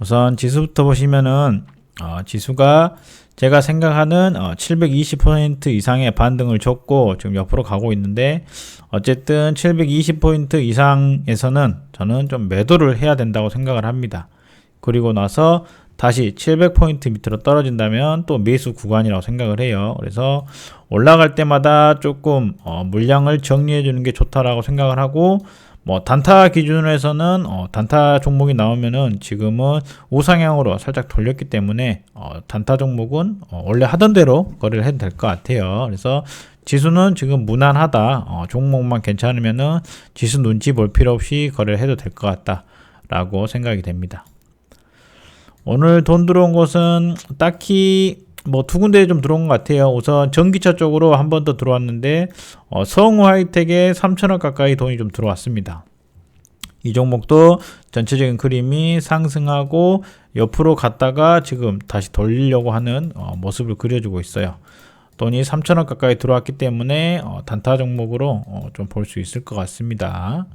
우선 지수부터 보시면은 어, 지수가 제가 생각하는 어, 720포인트 이상의 반등을 줬고 지금 옆으로 가고 있는데 어쨌든 720포인트 이상에서는 저는 좀 매도를 해야 된다고 생각을 합니다. 그리고 나서 다시 700포인트 밑으로 떨어진다면 또 매수 구간이라고 생각을 해요. 그래서 올라갈 때마다 조금 어, 물량을 정리해 주는 게 좋다라고 생각을 하고 뭐 단타 기준으로 해서는 어, 단타 종목이 나오면은 지금은 우상향으로 살짝 돌렸기 때문에 어, 단타 종목은 어, 원래 하던 대로 거래를 해도 될 것 같아요. 그래서 지수는 지금 무난하다. 어, 종목만 괜찮으면은 지수 눈치 볼 필요 없이 거래를 해도 될 것 같다 라고 생각이 됩니다. 오늘 돈 들어온 곳은 딱히 뭐 두 군데 좀 들어온 것 같아요. 우선 전기차 쪽으로 한 번 더 들어왔는데 어, 성우 하이텍에 3천원 가까이 돈이 좀 들어왔습니다. 이 종목도 전체적인 그림이 상승하고 옆으로 갔다가 지금 다시 돌리려고 하는 어, 모습을 그려주고 있어요. 돈이 3천원 가까이 들어왔기 때문에 어, 단타 종목으로 어, 좀볼 수 있을 것 같습니다.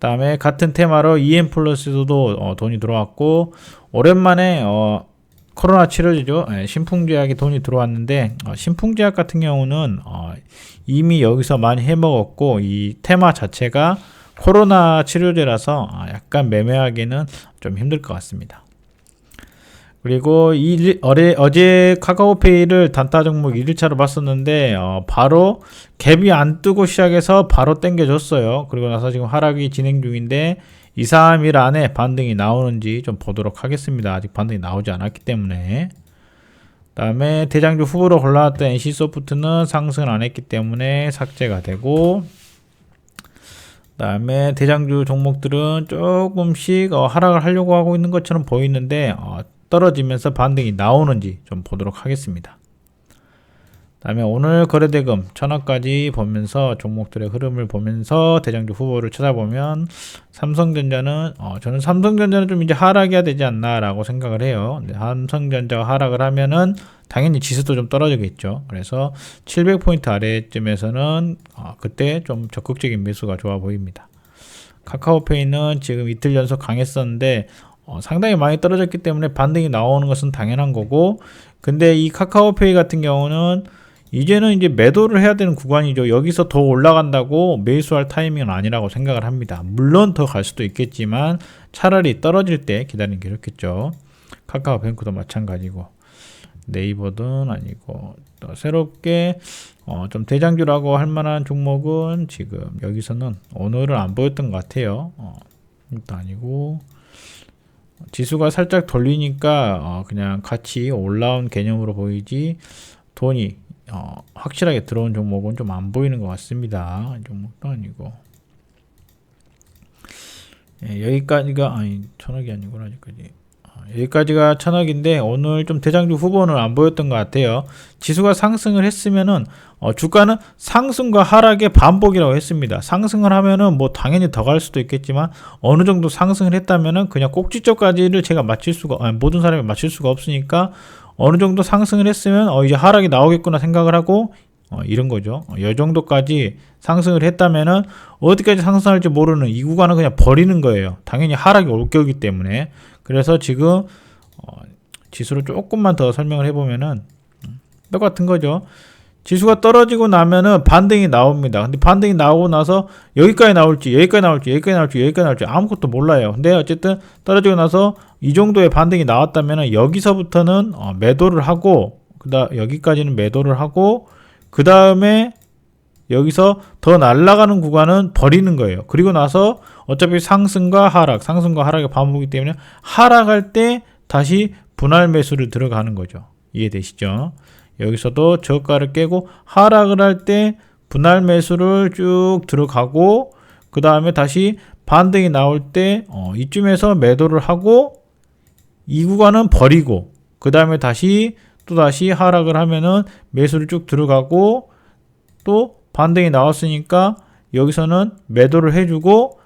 다음에 같은 테마로 EM 플러스도 어, 돈이 들어왔고 오랜만에 어, 코로나 치료제죠. 예, 신풍제약이 돈이 들어왔는데 어, 신풍제약 같은 경우는 어, 이미 여기서 많이 해먹었고 이 테마 자체가 코로나 치료제라서 아, 약간 매매하기는 좀 힘들 것 같습니다. 그리고 이 어제, 어제 카카오페이를 단타 종목 1일차로 봤었는데 어, 바로 갭이 안 뜨고 시작해서 바로 땡겨줬어요. 그리고 나서 지금 하락이 진행 중인데 2, 3일 안에 반등이 나오는지 좀 보도록 하겠습니다. 아직 반등이 나오지 않았기 때문에 다음에 대장주 후보로 올라왔던 NC소프트는 상승을 안 했기 때문에 삭제가 되고 다음에 대장주 종목들은 조금씩 어, 하락을 하려고 하고 있는 것처럼 보이는데 어, 떨어지면서 반등이 나오는지 좀 보도록 하겠습니다. 다음에 오늘 거래대금 천억까지 보면서 종목들의 흐름을 보면서 대장주 후보를 찾아보면 삼성전자는 어, 저는 삼성전자는 좀 이제 하락해야 되지 않나라고 생각을 해요. 근데 삼성전자가 하락을 하면은 당연히 지수도 좀 떨어지겠죠. 그래서 700포인트 아래쯤에서는 어, 그때 좀 적극적인 매수가 좋아 보입니다. 카카오페이는 지금 이틀 연속 강했었는데 어, 상당히 많이 떨어졌기 때문에 반등이 나오는 것은 당연한 거고 근데 이 카카오페이 같은 경우는 이제는 이제 매도를 해야 되는 구간이죠. 여기서 더 올라간다고 매수할 타이밍은 아니라고 생각을 합니다. 물론 더 갈 수도 있겠지만 차라리 떨어질 때 기다리는 게 좋겠죠. 카카오뱅크도 마찬가지고 네이버든 아니고 또 새롭게 어, 좀 대장주라고 할 만한 종목은 지금 여기서는 오늘은 안 보였던 것 같아요. 어, 이것도 아니고 지수가 살짝 돌리니까 어, 그냥 같이 올라온 개념으로 보이지 돈이 어, 확실하게 들어온 종목은 좀 안 보이는 것 같습니다. 이 종목도 아니고 예, 여기까지가 아니 천억이 아니구나 어, 여기까지가 천억인데 오늘 좀 대장주 후보는 안 보였던 것 같아요. 지수가 상승을 했으면은 어, 주가는 상승과 하락의 반복이라고 했습니다. 상승을 하면은 뭐 당연히 더 갈 수도 있겠지만 어느 정도 상승을 했다면은 그냥 꼭지점까지를 제가 맞출 수가 아니, 모든 사람이 맞출 수가 없으니까 어느 정도 상승을 했으면 어 이제 하락이 나오겠구나 생각을 하고 어 이런 거죠. 어, 이 정도까지 상승을 했다면은 어디까지 상승할지 모르는 이 구간은 그냥 버리는 거예요. 당연히 하락이 올 거기 때문에 그래서 지금 어 지수를 조금만 더 설명을 해보면은 음, 똑같은 거죠. 지수가 떨어지고 나면은 반등이 나옵니다. 근데 반등이 나오고 나서 여기까지 나올지 여기까지 나올지 여기까지 나올지 여기까지 나올지 아무것도 몰라요. 근데 어쨌든 떨어지고 나서 이 정도의 반등이 나왔다면은 여기서부터는 어, 매도를 하고 그다 여기까지는 매도를 하고 그 다음에 여기서 더 날아가는 구간은 버리는 거예요. 그리고 나서 어차피 상승과 하락, 상승과 하락의 반복이기 때문에 하락할 때 다시 분할 매수를 들어가는 거죠. 이해되시죠? 여기서도 저가를 깨고 하락을 할 때 분할 매수를 쭉 들어가고 그 다음에 다시 반등이 나올 때 어, 이쯤에서 매도를 하고 이 구간은 버리고 그 다음에 다시 또 다시 하락을 하면은 매수를 쭉 들어가고 또 반등이 나왔으니까 여기서는 매도를 해주고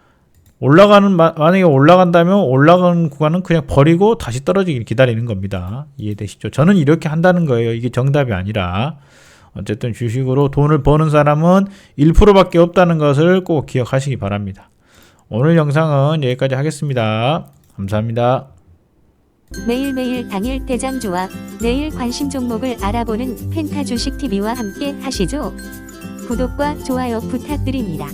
올라가는 마- 만약에 올라간다면 올라가는 구간은 그냥 버리고 다시 떨어지길 기다리는 겁니다. 이해되시죠? 저는 이렇게 한다는 거예요. 이게 정답이 아니라 어쨌든 주식으로 돈을 버는 사람은 1%밖에 없다는 것을 꼭 기억하시기 바랍니다. 오늘 영상은 여기까지 하겠습니다. 감사합니다. 매일매일 당일 대장 조합, 내일 관심 종목을 알아보는 펜타 주식 TV와 함께 하시죠. 구독과 좋아요 부탁드립니다.